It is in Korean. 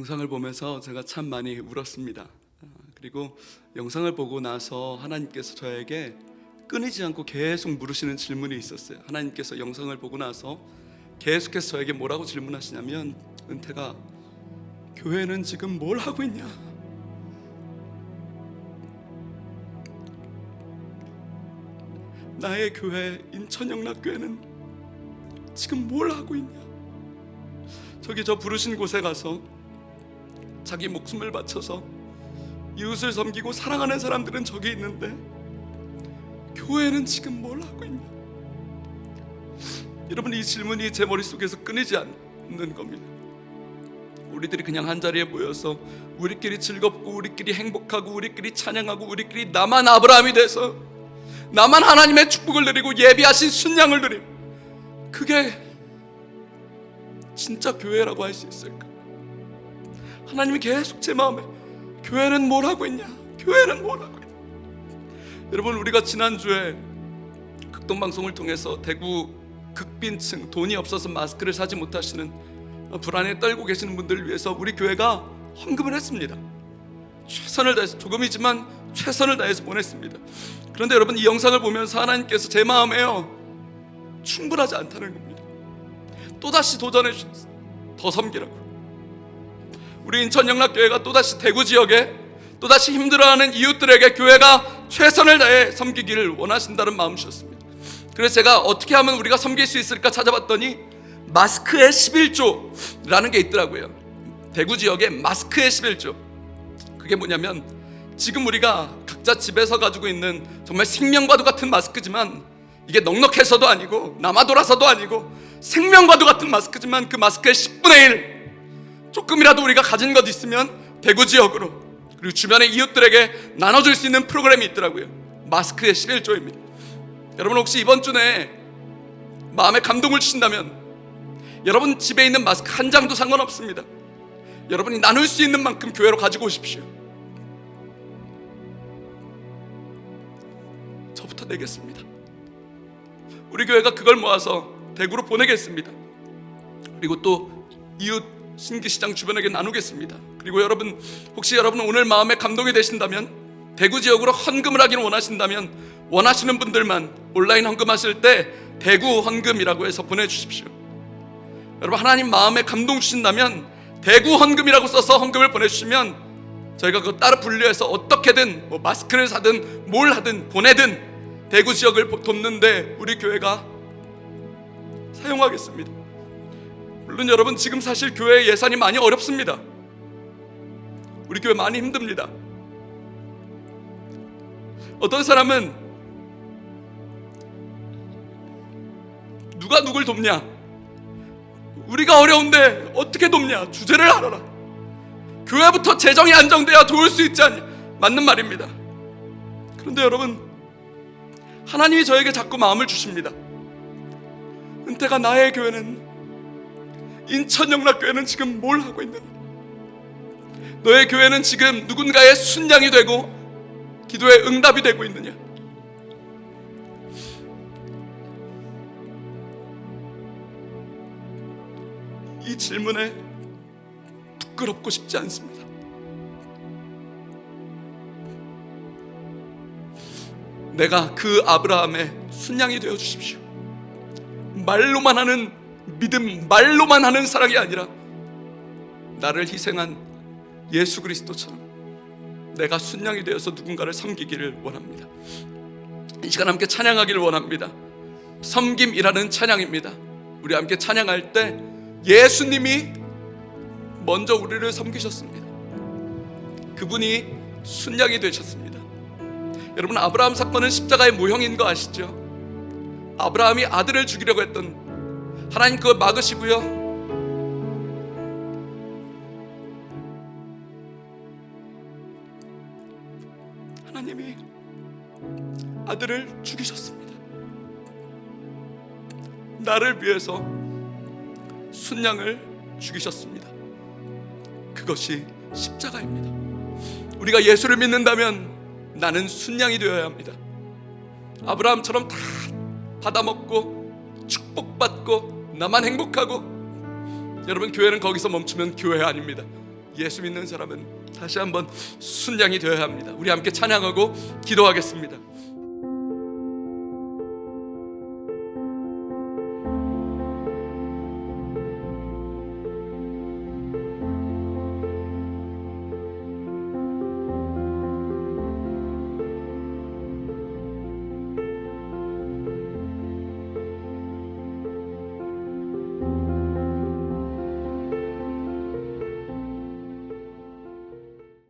영상을 보면서 제가 참 많이 울었습니다. 아, 그리고 영상을 보고 나서 하나님께서 저에게 끊이지 않고 계속 물으시는 질문이 있었어요. 하나님께서 영상을 보고 나서 계속해서 저에게 뭐라고 질문하시냐면 은태가 교회는 지금 뭘 하고 있냐? 나의 교회 인천영락교회는 지금 뭘 하고 있냐? 저기 저 부르신 곳에 가서 자기 목숨을 바쳐서 이웃을 섬기고 사랑하는 사람들은 저기 있는데 교회는 지금 뭘 하고 있냐? 여러분 이 질문이 제 머릿속에서 끊이지 않는 겁니다. 우리들이 그냥 한 자리에 모여서 우리끼리 즐겁고 우리끼리 행복하고 우리끼리 찬양하고 우리끼리 나만 아브라함이 돼서 나만 하나님의 축복을 누리고 예비하신 순양을 누림 그게 진짜 교회라고 할 수 있을까? 하나님이 계속 제 마음에 교회는 뭘 하고 있냐? 교회는 뭘 하고 있냐? 여러분 우리가 지난주에 극동 방송을 통해서 대구 극빈층 돈이 없어서 마스크를 사지 못하시는 불안에 떨고 계시는 분들을 위해서 우리 교회가 헌금을 했습니다. 최선을 다해서 조금이지만 최선을 다해서 보냈습니다. 그런데 여러분 이 영상을 보면서 하나님께서 제 마음에요 충분하지 않다는 겁니다. 또 다시 도전해 주셨어요. 더 섬기라고. 우리 인천 영락교회가 또 다시 대구 지역에 또 다시 힘들어하는 이웃들에게 교회가 최선을 다해 섬기기를 원하신다는 마음이셨습니다. 그래서 제가 어떻게 하면 우리가 섬길 수 있을까 찾아봤더니 마스크의 11조라는 게 있더라고요. 대구 지역에 마스크의 11조. 그게 뭐냐면 지금 우리가 각자 집에서 가지고 있는 정말 생명과도 같은 마스크지만 이게 넉넉해서도 아니고 남아 돌아서도 아니고 생명과도 같은 마스크지만 그 마스크의 10분의 1 조금이라도 우리가 가진 것 있으면 대구 지역으로 그리고 주변의 이웃들에게 나눠줄 수 있는 프로그램이 있더라고요. 마스크의 11조입니다. 여러분 혹시 이번 주 내에 마음에 감동을 주신다면 여러분 집에 있는 마스크 한 장도 상관없습니다. 여러분이 나눌 수 있는 만큼 교회로 가지고 오십시오. 저부터 내겠습니다. 우리 교회가 그걸 모아서 대구로 보내겠습니다. 그리고 또 이웃 신기시장 주변에게 나누겠습니다. 그리고 여러분 혹시 여러분 오늘 마음에 감동이 되신다면 대구 지역으로 헌금을 하기를 원하신다면 원하시는 분들만 온라인 헌금하실 때 대구 헌금이라고 해서 보내주십시오. 여러분 하나님 마음에 감동 주신다면 대구 헌금이라고 써서 헌금을 보내주시면 저희가 그거 따로 분류해서 어떻게든 뭐 마스크를 사든 뭘 하든 보내든 대구 지역을 돕는데 우리 교회가 사용하겠습니다. 물론 여러분 지금 사실 교회 예산이 많이 어렵습니다. 우리 교회 많이 힘듭니다. 어떤 사람은 누가 누굴 돕냐? 우리가 어려운데 어떻게 돕냐? 주제를 알아라. 교회부터 재정이 안정돼야 도울 수 있지 않냐? 맞는 말입니다. 그런데 여러분 하나님이 저에게 자꾸 마음을 주십니다. 은퇴가 나의 교회는 인천 영락교회는 지금 뭘 하고 있느냐? 너의 교회는 지금 누군가의 순양이 되고 기도의 응답이 되고 있느냐? 이 질문에 부끄럽고 싶지 않습니다. 내가 그 아브라함의 순양이 되어 주십시오. 말로만 하는 믿음, 말로만 하는 사랑이 아니라 나를 희생한 예수 그리스도처럼 내가 순양이 되어서 누군가를 섬기기를 원합니다. 이 시간 함께 찬양하기를 원합니다. 섬김이라는 찬양입니다. 우리 함께 찬양할 때 예수님이 먼저 우리를 섬기셨습니다. 그분이 순양이 되셨습니다. 여러분 아브라함 사건은 십자가의 모형인 거 아시죠? 아브라함이 아들을 죽이려고 했던 하나님 그걸 막으시고요. 하나님이 아들을 죽이셨습니다. 나를 위해서 순양을 죽이셨습니다. 그것이 십자가입니다. 우리가 예수를 믿는다면 나는 순양이 되어야 합니다. 아브라함처럼 다 받아먹고 축복받고 나만 행복하고 여러분 교회는 거기서 멈추면 교회 아닙니다. 예수 믿는 사람은 다시 한번 순양이 되어야 합니다. 우리 함께 찬양하고 기도하겠습니다.